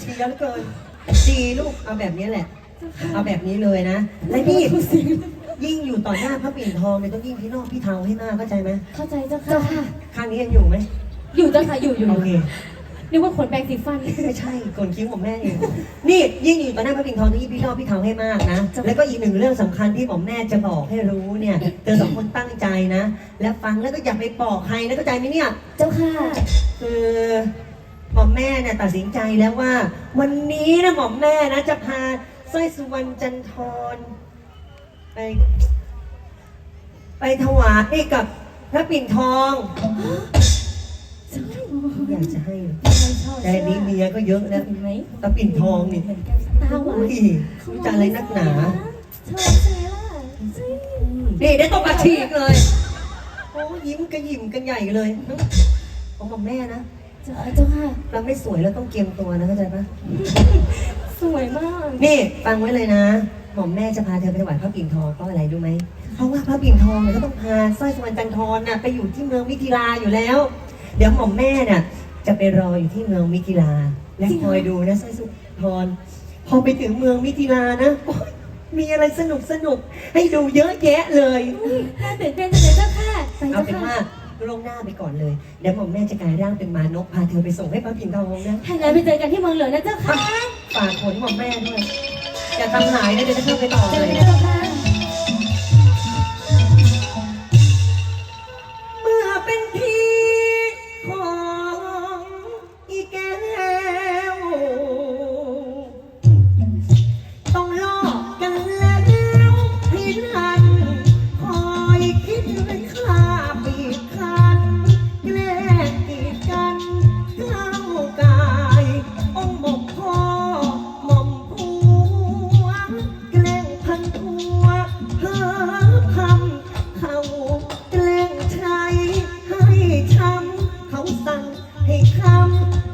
เชียร์เหลือเกินดีลูกเอาแบบนี้แหละ เอาแบบนี้เลยนะและนี่ยิ่งอยู่ต่อหน้าพระปิ่นทองเนี่ยต้องยิ่งพี่นอกพี่เทาให้มากเข้าใจไหมเข้าใจเจ้าค่ะ ข้างนี้ยังอยู่ไหมอยู่เจ้าค่ะอยู่อยู่โอเคนึกว่าขนแปรงสีฟันไม่ใช่กนคิ้วของแม่เองนี่ยิ่งอยู่ต่อหน้าพระปิ่นทองต้องยิ่งพี่นอกพี่เทาให้มากนะแล้วก็อีกหนึ่งเรื่องสำคัญที่หมอมแม่จะบอกให้รู้เนี่ยเธอสองคนตั้งใจนะ และฟังแล้วก็อย่าไปบอกใครนะเข้าใจไหมเนี่ย เจ้าค่ะคือ หม่อมแม่เนี่ยตัดสินใจแล้วว่า วันนี้นะหม่อมแม่นะจะพาสร้อยสุวรรณจันทรไปไปถวายให้กับพระปิ่นทอง อยากจะให้ชอบแต่นี้เมียก็เยอะแล้วเห็นไหมพระปิ่นทองนี่เหมือนกันตาหวานอุ้ยจะอะไรนักหนาชอบใช่ไหมล่ะนี่ได้ตบอาชีพเลย โอ้ยิ้มกระหยิ่มกันใหญ่เลยของหม่อมแม่นะ เจ้าเจ้าค่ะ เราไม่สวยแล้วต้องเกรียมตัวนะเข้าใจปะสวยมาก นี่ฟังไว้เลยนะหม่อมแม่จะพาเธอไปถวายพระปิ่นทองเพราะอะไรรู้ไหมเพราะว่าพระปิ่นทองเนี่ยก็ต้องพาสร้อยสุวรรณจันทรน่ะไปอยู่ที่เมืองมิถิลาอยู่แล้ว เดี๋ยวหม่อมแม่น่ะจะไปรออยู่ที่เมืองมิถิลา และคอยดูนะสร้อยสุวรรณจันทรพอไปถึงเมืองมิถิลานะโอ๊ยมีอะไรสนุกสนุกให้ดูเยอะแยะเลย น่าตื่นเต้นจังเลยเจ้าค่ะไปเอาเจ้าเป็นว่าค่ะ ลงหน้าไปก่อนเลย เดี๋ยวหม่อมแม่จะกลายร่างเป็นมานกพาเธอไปส่งให้พระปิ่นทองนะถ้างั้นไปเจอกันที่เมืองเหลืองนะเจ้าค่ะฝากผลหม่อมแม่ด้วยอย่าทำหายนะเดี๋ยวจะเข้าไปต่อเจอเลกันย นะเจ้าค่ะเมื่อเป็นพี่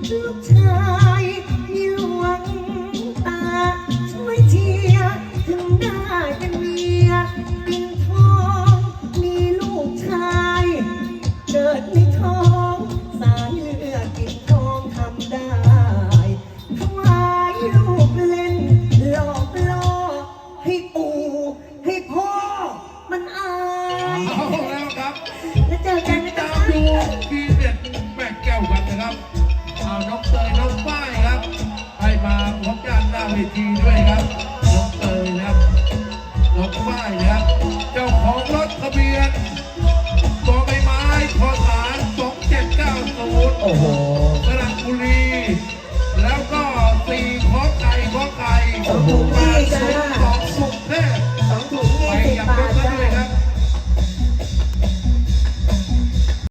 ำลู รี